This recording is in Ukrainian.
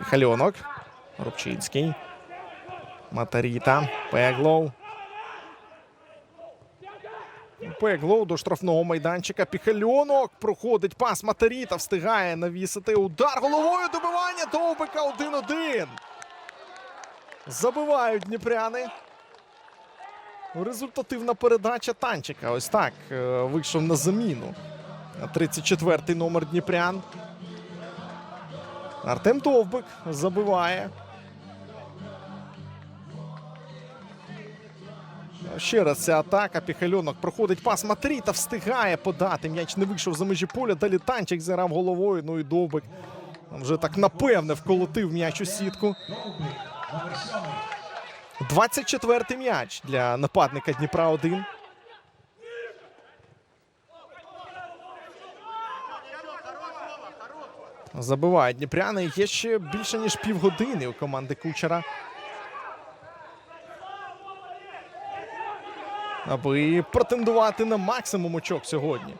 Хальонок. Рубчинський. Матаріта. Пеглоу. Пеглоу до штрафного майданчика. Піхальонок. Проходить пас Матаріта. Встигає навісити удар головою. Добивання Довбика 1-1. Забивають дніпряни. Результативна передача танчика. Ось так е, вийшов на заміну. 34-й номер Дніпрян. Артем Довбик забиває. Ще раз ця атака. Піхальонок проходить пас Матріта, встигає подати. М'яч не вийшов за межі поля. Далі танчик зіграв головою. Ну і Довбик вже так напевне вколотив м'яч у сітку. 24-й м'яч для нападника Дніпра 1. Забивають Дніпряни. Є ще більше ніж півгодини у команди Кучера. Аби претендувати на максимум очок сьогодні.